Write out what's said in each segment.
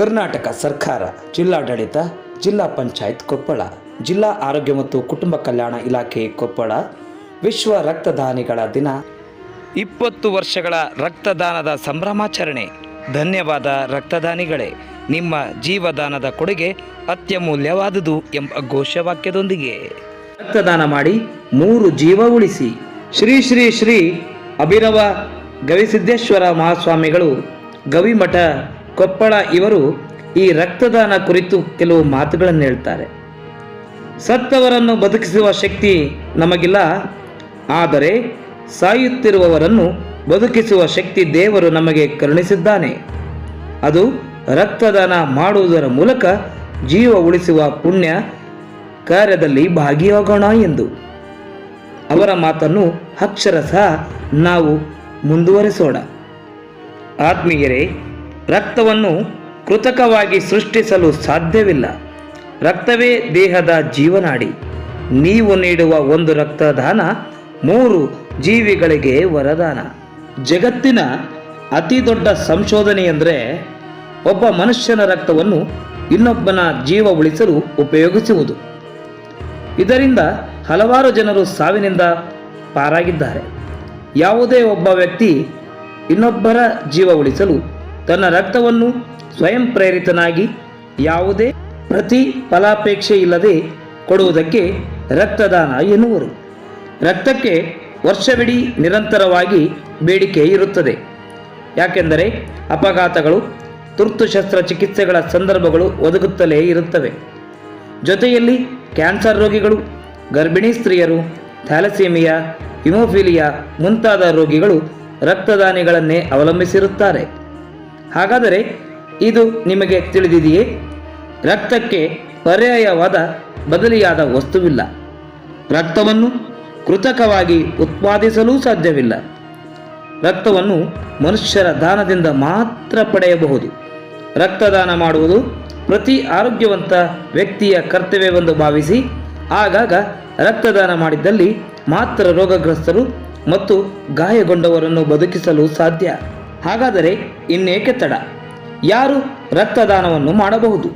ಕರ್ನಾಟಕ ಸರ್ಕಾರ, ಜಿಲ್ಲಾಡಳಿತ, ಜಿಲ್ಲಾ ಪಂಚಾಯತ್ ಕೊಪ್ಪಳ, ಜಿಲ್ಲಾ ಆರೋಗ್ಯ ಮತ್ತು ಕುಟುಂಬ ಕಲ್ಯಾಣ ಇಲಾಖೆ ಕೊಪ್ಪಳ, ವಿಶ್ವ ರಕ್ತದಾನಿಗಳ ದಿನ. ಇಪ್ಪತ್ತು ವರ್ಷಗಳ ರಕ್ತದಾನದ ಸಂಭ್ರಮಾಚರಣೆ. ಧನ್ಯವಾದ ರಕ್ತದಾನಿಗಳೇ, ನಿಮ್ಮ ಜೀವದಾನದ ಕೊಡುಗೆ ಅತ್ಯಮೂಲ್ಯವಾದುದು ಎಂಬ ಘೋಷವಾಕ್ಯದೊಂದಿಗೆ. ರಕ್ತದಾನ ಮಾಡಿ ಮೂರು ಜೀವ ಉಳಿಸಿ. ಶ್ರೀ ಶ್ರೀ ಶ್ರೀ ಅಭಿನವ ಗವಿಸಿದ್ದೇಶ್ವರ ಮಹಾಸ್ವಾಮಿಗಳು, ಗವಿಮಠ ಕೊಪ್ಪಳ ಇವರು ಈ ರಕ್ತದಾನ ಕುರಿತು ಕೆಲವು ಮಾತುಗಳನ್ನು ಹೇಳ್ತಾರೆ. ಸತ್ತವರನ್ನು ಬದುಕಿಸುವ ಶಕ್ತಿ ನಮಗಿಲ್ಲ, ಆದರೆ ಸಾಯುತ್ತಿರುವವರನ್ನು ಬದುಕಿಸುವ ಶಕ್ತಿ ದೇವರು ನಮಗೆ ಕರುಣಿಸಿದ್ದಾನೆ. ಅದು ರಕ್ತದಾನ ಮಾಡುವುದರ ಮೂಲಕ ಜೀವ ಉಳಿಸುವ ಪುಣ್ಯ ಕಾರ್ಯದಲ್ಲಿ ಭಾಗಿಯಾಗೋಣ ಎಂದು. ಅವರ ಮಾತನ್ನು ಅಕ್ಷರಶಃ ನಾವು ಮುಂದುವರಿಸೋಣ. ಆತ್ಮೀಯರೇ ರಕ್ತವನ್ನು ಕೃತಕವಾಗಿ ಸೃಷ್ಟಿಸಲು ಸಾಧ್ಯವಿಲ್ಲ. ರಕ್ತವೇ ದೇಹದ ಜೀವನಾಡಿ. ನೀವು ನೀಡುವ ಒಂದು ರಕ್ತದಾನ ಮೂರು ಜೀವಿಗಳಿಗೆ ವರದಾನ. ಜಗತ್ತಿನ ಅತಿ ದೊಡ್ಡ ಸಂಶೋಧನೆ ಎಂದರೆ ಒಬ್ಬ ಮನುಷ್ಯನ ರಕ್ತವನ್ನು ಇನ್ನೊಬ್ಬನ ಜೀವ ಉಳಿಸಲು ಉಪಯೋಗಿಸುವುದು. ಇದರಿಂದ ಹಲವಾರು ಜನರು ಸಾವಿನಿಂದ ಪಾರಾಗಿದ್ದಾರೆ. ಯಾವುದೇ ಒಬ್ಬ ವ್ಯಕ್ತಿ ಇನ್ನೊಬ್ಬರ ಜೀವ ಉಳಿಸಲು ತನ್ನ ರಕ್ತವನ್ನು ಸ್ವಯಂ ಪ್ರೇರಿತನಾಗಿ ಯಾವುದೇ ಪ್ರತಿಫಲಾಪೇಕ್ಷೆ ಇಲ್ಲದೆ ಕೊಡುವುದಕ್ಕೆ ರಕ್ತದಾನ ಎನ್ನುವರು. ರಕ್ತಕ್ಕೆ ವರ್ಷವಿಡೀ ನಿರಂತರವಾಗಿ ಬೇಡಿಕೆ ಇರುತ್ತದೆ. ಯಾಕೆಂದರೆ ಅಪಘಾತಗಳು, ತುರ್ತು ಶಸ್ತ್ರಚಿಕಿತ್ಸೆಗಳ ಸಂದರ್ಭಗಳು ಒದಗುತ್ತಲೇ ಇರುತ್ತವೆ. ಜೊತೆಯಲ್ಲಿ ಕ್ಯಾನ್ಸರ್ ರೋಗಿಗಳು, ಗರ್ಭಿಣಿ ಸ್ತ್ರೀಯರು ಥ್ಯಾಲಸೀಮಿಯಾ ಹಿಮೋಫಿಲಿಯಾ ಮುಂತಾದ ರೋಗಿಗಳು ರಕ್ತದಾನಿಗಳನ್ನೇ ಅವಲಂಬಿಸಿರುತ್ತಾರೆ. ಹಾಗಾದರೆ ಇದು ನಿಮಗೆ ತಿಳಿದಿದೆಯೇ? ರಕ್ತಕ್ಕೆ ಪರ್ಯಾಯವಾದ ಬದಲಿಯಾದ ವಸ್ತುವಿಲ್ಲ. ರಕ್ತವನ್ನು ಕೃತಕವಾಗಿ ಉತ್ಪಾದಿಸಲೂ ಸಾಧ್ಯವಿಲ್ಲ. ರಕ್ತವನ್ನು ಮನುಷ್ಯರ ದಾನದಿಂದ ಮಾತ್ರ ಪಡೆಯಬಹುದು. ರಕ್ತದಾನ ಮಾಡುವುದು ಪ್ರತಿ ಆರೋಗ್ಯವಂತ ವ್ಯಕ್ತಿಯ ಕರ್ತವ್ಯವೆಂದು ಭಾವಿಸಿ, ಆಗಾಗ ರಕ್ತದಾನ ಮಾಡಿದ್ದಲ್ಲಿ ಮಾತ್ರ ರೋಗಗ್ರಸ್ತರು ಮತ್ತು ಗಾಯಗೊಂಡವರನ್ನು ಬದುಕಿಸಲು ಸಾಧ್ಯ. ಹಾಗಾದರೆ ಇನ್ನೇಕೆ ತಡ? ಯಾರು ರಕ್ತದಾನವನ್ನು ಮಾಡಬಹುದು?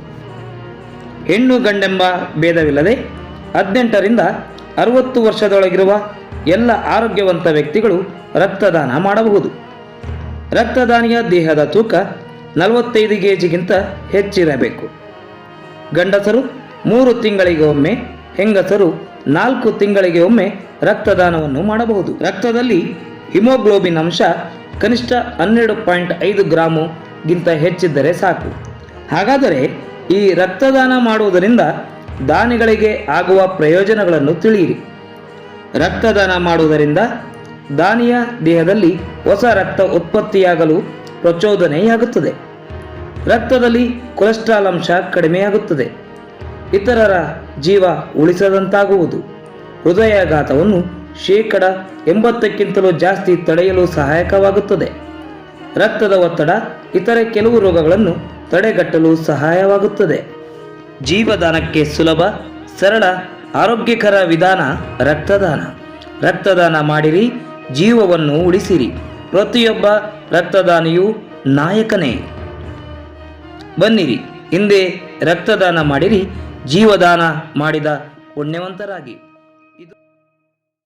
ಹೆಣ್ಣು ಗಂಡೆಂಬ ಭೇದವಿಲ್ಲದೆ ಹದಿನೆಂಟರಿಂದ ಅರವತ್ತು ವರ್ಷದೊಳಗಿರುವ ಎಲ್ಲ ಆರೋಗ್ಯವಂತ ವ್ಯಕ್ತಿಗಳು ರಕ್ತದಾನ ಮಾಡಬಹುದು. ರಕ್ತದಾನಿಯ ದೇಹದ ತೂಕ ನಲವತ್ತೈದು ಕೆಜಿಗಿಂತ ಹೆಚ್ಚಿರಬೇಕು. ಗಂಡಸರು ಮೂರು ತಿಂಗಳಿಗೆ ಒಮ್ಮೆ, ಹೆಂಗಸರು ನಾಲ್ಕು ತಿಂಗಳಿಗೆ ಒಮ್ಮೆ ರಕ್ತದಾನವನ್ನು ಮಾಡಬಹುದು. ರಕ್ತದಲ್ಲಿ ಹಿಮೋಗ್ಲೋಬಿನ್ ಅಂಶ ಕನಿಷ್ಠ ಹನ್ನೆರಡು ಪಾಯಿಂಟ್ ಐದು ಗ್ರಾಮುಗಿಂತ ಹೆಚ್ಚಿದ್ದರೆ ಸಾಕು. ಹಾಗಾದರೆ ಈ ರಕ್ತದಾನ ಮಾಡುವುದರಿಂದ ದಾನಿಗಳಿಗೆ ಆಗುವ ಪ್ರಯೋಜನಗಳನ್ನು ತಿಳಿಯಿರಿ. ರಕ್ತದಾನ ಮಾಡುವುದರಿಂದ ದಾನಿಯ ದೇಹದಲ್ಲಿ ಹೊಸ ರಕ್ತ ಉತ್ಪತ್ತಿಯಾಗಲು ಪ್ರಚೋದನೆಯಾಗುತ್ತದೆ. ರಕ್ತದಲ್ಲಿ ಕೊಲೆಸ್ಟ್ರಾಲ್ ಅಂಶ ಕಡಿಮೆಯಾಗುತ್ತದೆ. ಇತರರ ಜೀವ ಉಳಿಸದಂತಾಗುವುದು. ಹೃದಯಾಘಾತವನ್ನು ಶೇಕಡ ಎಂಬತ್ತಕ್ಕಿಂತಲೂ ಜಾಸ್ತಿ ತಡೆಯಲು ಸಹಾಯಕವಾಗುತ್ತದೆ. ರಕ್ತದ ಒತ್ತಡ ಇತರೆ ಕೆಲವು ರೋಗಗಳನ್ನು ತಡೆಗಟ್ಟಲು ಸಹಾಯವಾಗುತ್ತದೆ. ಜೀವದಾನಕ್ಕೆ ಸುಲಭ, ಸರಳ, ಆರೋಗ್ಯಕರ ವಿಧಾನ ರಕ್ತದಾನ. ರಕ್ತದಾನ ಮಾಡಿರಿ, ಜೀವವನ್ನು ಉಳಿಸಿರಿ. ಪ್ರತಿಯೊಬ್ಬ ರಕ್ತದಾನಿಯು ನಾಯಕನೇ. ಬನ್ನಿರಿ, ಹಿಂದೆ ರಕ್ತದಾನ ಮಾಡಿರಿ, ಜೀವದಾನ ಮಾಡಿದ ಪುಣ್ಯವಂತರಾಗಿ.